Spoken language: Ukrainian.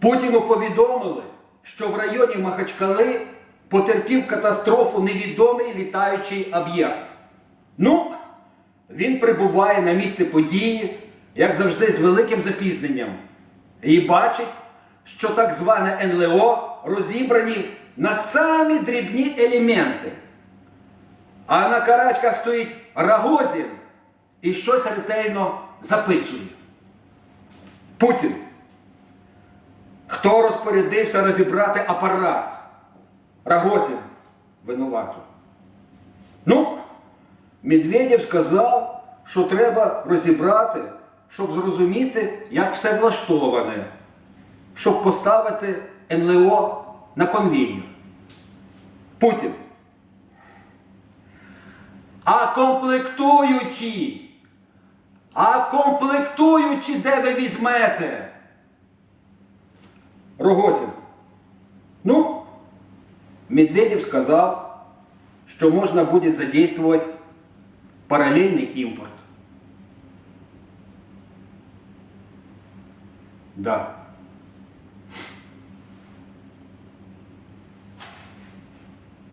Путіну повідомили, що в районі Махачкали потерпів катастрофу невідомий літаючий об'єкт. Ну, він прибуває на місце події, як завжди, з великим запізненням, і бачить, що так зване НЛО розібрані на самі дрібні елементи. А на карачках стоїть Рагозін і щось ретельно записує. Путін. Хто розпорядився розібрати апарат? Рагозін винувато. Ну, Медведєв сказав, що треба розібрати, щоб зрозуміти, як все влаштоване, щоб поставити НЛО на конвійер. Путін. А комплектуючі, а комплектуючі, де ви візьмете? Рогозін. Ну, Медведев сказав, що можна буде задействовать параллельный импорт. Да.